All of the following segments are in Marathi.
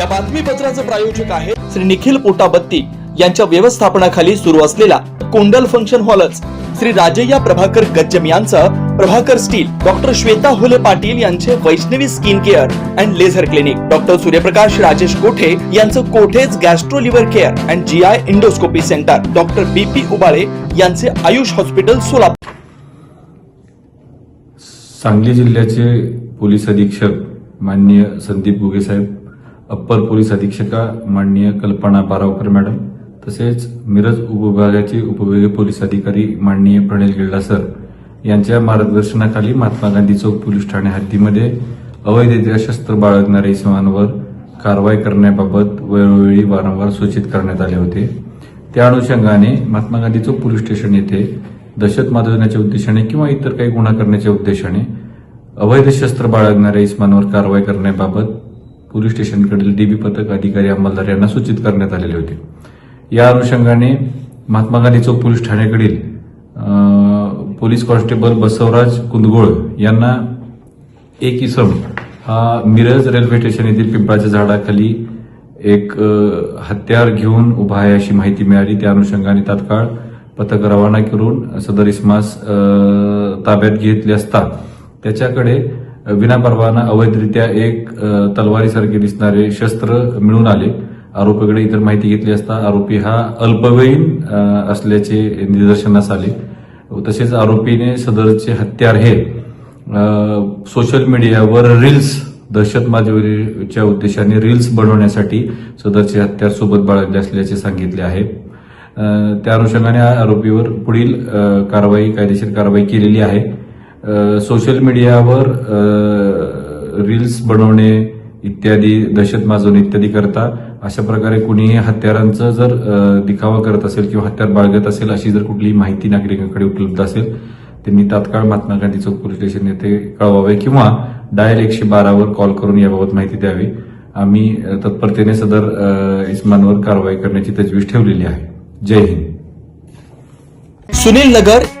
या बातमीपत्राचे प्रायोजक आहे श्री निखिल पोटाबत्ती यांच्या व्यवस्थापनाखाली सुरू असलेला कोंडल फंक्शन हॉलच. श्री राजय्या प्रभाकर गज्जम यांचं प्रभाकर स्टील डॉक्टर श्वेता होले पाटील यांचे Vaishnavi skin care and laser clinic. Doctor Suryaprakash Rajesh Kothe यांचं Kothe's gastro liver care and G I endoscopy centre. Doctor B P Ubale यांचे आयुष हॉस्पिटल सोलापूर. सांगली जिल्ह्याचे पोलीस अधीक्षक माननीय संदीप गुगे साहेब अप्पर पोलीस अधीक्षका माननीय कल्पना बारावकर मॅडम तसेच मिरज उपविभागाचे उपविभागीय पोलीस अधिकारी माननीय प्रणेल गिल्डा सर यांच्या मार्गदर्शनाखाली महात्मा गांधी चौक पोलीस ठाणे हद्दीमध्ये अवैधरित्या शस्त्र बाळगणाऱ्या इसमांवर कारवाई करण्याबाबत वेळोवेळी वारंवार सूचित करण्यात आले होते. त्या अनुषंगाने महात्मा गांधी चौक पोलीस स्टेशन येथे दहशत माजवण्याच्या उद्देशाने किंवा इतर काही गुन्हा करण्याच्या उद्देशाने अवैध शस्त्र बाळगणाऱ्या इसमांवर कारवाई करण्याबाबत पोलीस स्टेशनकडील डीबी पथक अधिकारी अंमलदार यांना सूचित करण्यात आलेले होते. या अनुषंगाने महात्मा गांधी चौक पोलीस ठाण्याकडील पोलीस कॉन्स्टेबल बसवराज कुंदगोळ यांना एक इसम हा मिरज रेल्वे स्टेशन येथील पिंपळाच्या झाडाखाली एक हत्यार घेऊन उभा आहे अशी माहिती मिळाली. त्या अनुषंगाने तात्काळ पथक रवाना करून सदर इसमास ताब्यात घेतले असता त्याच्याकडे विनापरवाना अवैधरित्या एक तलवारीसारखे दिसणारे शस्त्र मिळून आले. आरोपीकडे इतर माहिती घेतली असता आरोपी हा अल्पवयीन असल्याचे निदर्शनास आले. तसेच आरोपीने सदरचे हत्यार हे सोशल मीडियावर रील्स दहशत माजवण्याच्या उद्देशाने रील्स बनवण्यासाठी सदरचे हत्यार सोबत बाळगले असल्याचे सांगितले आहे. त्या अनुषंगाने आरोपीवर पुढील कारवाई कायदेशीर कारवाई केलेली आहे. सोशल मीडियावर रील्स बनवणे इत्यादी दहशत माजवणे इत्यादी करता अशा प्रकारे कुणीही हत्यारांचं जर दिखावा करत असेल किंवा हत्यार बाळगत असेल अशी जर कुठलीही माहिती नागरिकांकडे उपलब्ध असेल त्यांनी तात्काळ महात्मा गांधी चौक पोलीस स्टेशन येथे कळवावे किंवा डायल एकशे बारावर कॉल करून याबाबत माहिती द्यावी. आम्ही तत्परतेने सदर इस्मानवर कारवाई करण्याची तजवीज ठेवलेली आहे. Jai Hind. Sunil Nagar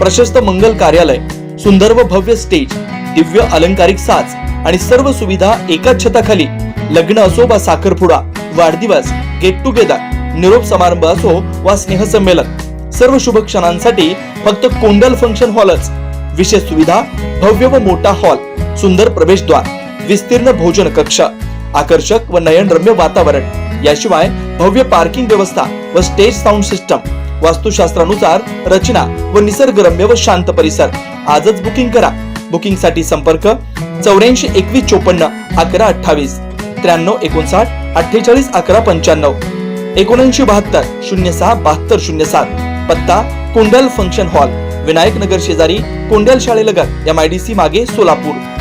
प्रशस्त मंगल कार्यालय सुंदर व भव्य स्टेज दिव्य अलंकारिक साज आणि सर्व सुविधा एकाच छताखाली. लग्न असो वा साखरपुडा वाढदिवस गेट टुगेदर निरोप समारंभ असो वा स्नेहसंमेलन सर्व शुभ क्षणांसाठी फक्त कोंडल फंक्शन हॉलच विशेष सुविधा भव्य व मोठा हॉल सुंदर प्रवेशद्वार विस्तीर्ण भोजन कक्ष आकर्षक व नयनरम्य वातावरण. याशिवाय भव्य पार्किंग व्यवस्था व स्टेज साऊंड सिस्टम वास्तुशास्त्रानुसार रचना व निसर्गरम्य व शांत परिसर. आजच बुकिंग करा. बुकिंगसाठी संपर्क चौऱ्याऐंशी एकवीस चोपन्न अकरा अठ्ठावीस. त्र्याण्णव एकोणसाठ अठ्ठेचाळीस अकरा पंच्याण्णव. एकोणऐंशी बहात्तर शून्य सहा बहात्तर शून्य सात. पत्ता कुंडल फंक्शन हॉल. विनायक नगर शेजारी कुंडल शाळेलगत एम आय डी सी मागे सोलापूर.